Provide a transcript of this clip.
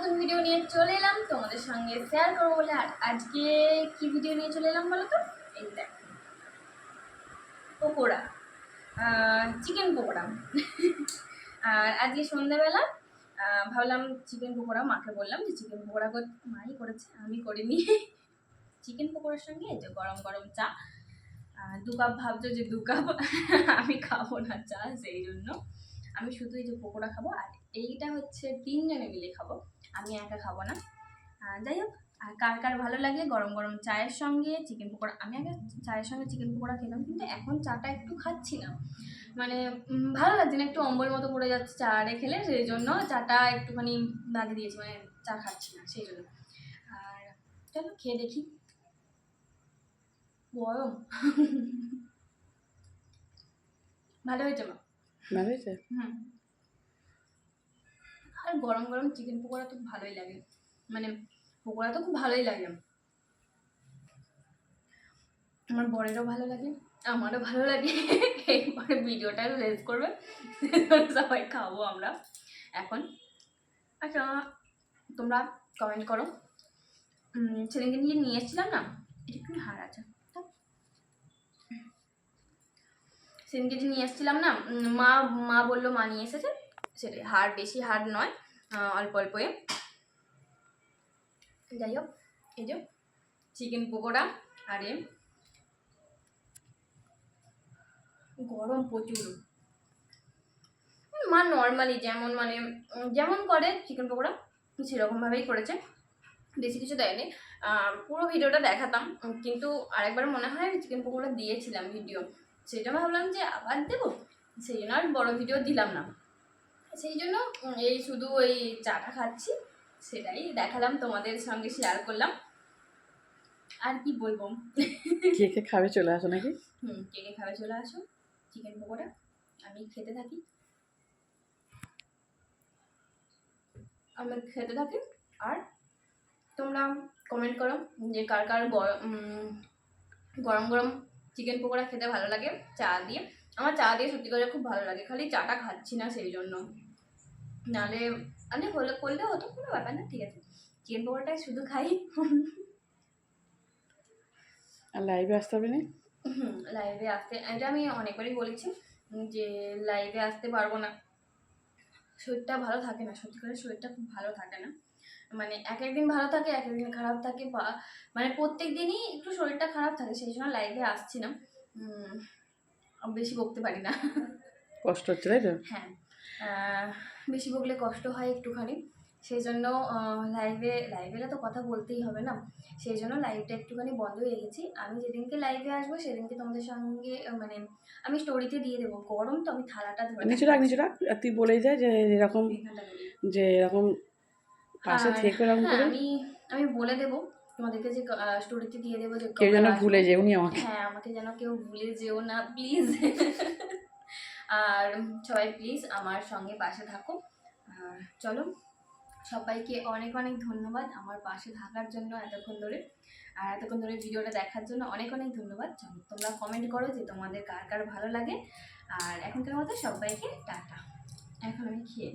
নতুন ভিডিও নিয়ে চলে এলাম। তোমাদের সঙ্গে শেয়ার করব বলে আর আজকে কি ভিডিও নিয়ে চলে এলাম বলো তো? এই দেখ। পকোড়া। চিকেন পকোড়া। আর আজকে সন্ধ্যাবেলা ভাবলাম চিকেন পকোড়া মাকে বললাম যে চিকেন পকোড়া মাই করেছে, আমি করিনি। চিকেন পকোড়ার সঙ্গে যে গরম গরম চা। দু কাপ ভাবছ যে দু কাপ আমি খাব না চা, সেই জন্য। আমি শুধু এই যে পকোড়া খাব, আর এইটা হচ্ছে তিনজনে মিলে খাব। আমি একা খাব না। যাই হোক, আর কার কার ভালো লাগে, গরম গরম চায়ের সঙ্গে চিকেন পকোড়া। আমি আগে চায়ের সঙ্গে চিকেন পকোড়া খেতাম, কিন্তু এখন চাটা একটু খাচ্ছি না। মানে ভালো লাগছে না, একটু অম্বল মতো পড়ে যাচ্ছে চা আরে খেলে, সেই জন্য চাটা একটুখানি বাদে দিয়েছি মানে চা খাচ্ছি না, সেই জন্য। আর চলো, খেয়ে দেখি। গরম। ভালো হয়েছে মা। ভালো হয়েছে? আর গরম গরম চিকেন পকোড়া তো ভালোই লাগে। মানে পকোড়া তো খুব ভালোই লাগে। আমার বরেরও ভালো লাগে, আমারও ভালো লাগে। এরপরে ভিডিওটা রেস করবে, সবাই খাব আমরা। এখন আচ্ছা তোমরা কমেন্ট করো। সেদিনকে নিয়ে নিয়ে এসেছিলাম না? এটা একটু হার আছে? সেদিনকে যে নিয়ে এসেছিলাম না মা মা বলল, মা নিয়ে এসেছে। সেটাই হাড়, বেশি হাড় নয় অল্প অল্প এ যাই হোক, এই যে চিকেন পকোড়া আর এ গরম প্রচুর। মা নর্মালি যেমন মানে যেমন করে চিকেন পকোড়া, সেরকমভাবেই করেছে। বেশি কিছু দেয়নি। পুরো ভিডিওটা দেখাতাম, কিন্তু আরেকবার মনে হয় চিকেন পকোড়া দিয়েছিলাম ভিডিও। সেটা ভাবলাম যে আবার দেবো। সেই জন্য আর বড়ো ভিডিও দিলাম না। সেই জন্য এই শুধু ওই চাটা খাচ্ছি সেটাই দেখালাম তোমাদের সঙ্গে শেয়ার করলাম। আর কি বলব? কে কে খাবে চলে আসো নাকি? হুম কে কে খাবে চলে আসো? চিকেন পকোড়া আমি খেতে থাকি। আমি খেতে থাকি আর তোমরা কমেন্ট করো যে কার কার গরম গরম গরম চিকেন পকোড়া খেতে ভালো লাগে চা দিয়ে। আমার চা দিয়ে সত্যি করে খুব ভালো লাগে খালি চাটা খাচ্ছি না সেই জন্য। নাহলে আমি হলে করলে হতো কোনো ব্যাপার না ঠিক আছে। চিকেন পকোড়াটাই শুধু খাই। আর লাইভে আসতে হবে না? লাইভে আসতে এটা আমি অনেকবারই বলেছি যে লাইভে আসতে পারব না। শরীরটা ভালো থাকে না সত্যিকারের করে শরীরটা খুব ভালো থাকে না। মানে এক একদিন ভালো থাকে এক একদিন খারাপ থাকে বা মানে প্রত্যেক দিনই একটু শরীরটা খারাপ থাকে সেই জন্য লাইভে আসছি না। উম, বেশি বকতে পারি না। কষ্ট হচ্ছে তাই তো? হ্যাঁ। বেশি বকলে কষ্ট হয় একটুখানি। সেই জন্য লাইভে লাইভে তো কথা বলতেই হবে না। সেই জন্য লাইভটা একটুখানি বন্ধ হয়ে গেছি। আমি যেদিনকে লাইভে আসব সেদিনকে তোমাদের সঙ্গে মানে আমি স্টোরিতে দিয়ে দেবো। গরম তো আমি থালাটা ধরে নিচে রাখ নিচে রাখ। তুই বলে যায় যে এরকম যে এরকম পাশে থেকে এরকম হ্যাঁ, করে। আমি আমি বলে দেবো। তোমাদেরকে যে স্টোরিতে দিয়ে দেবো যে কেউ যেন। ভুলে যেওনি আমাকে। হ্যাঁ আমাকে যেন কেউ ভুলে যেও না প্লিজ আর সবাই প্লিজ আমার সঙ্গে পাশে থাকো। আর চলো। সবাইকে অনেক অনেক ধন্যবাদ আমার পাশে থাকার জন্য এতক্ষণ ধরে। আর এতক্ষণ ধরে ভিডিওটা দেখার জন্য অনেক অনেক ধন্যবাদ। তোমরা কমেন্ট করো যে তোমাদের কার কার ভালো লাগে। আর এখনকার মতো সবাইকে টাটা। এখন আমি খেয়ে।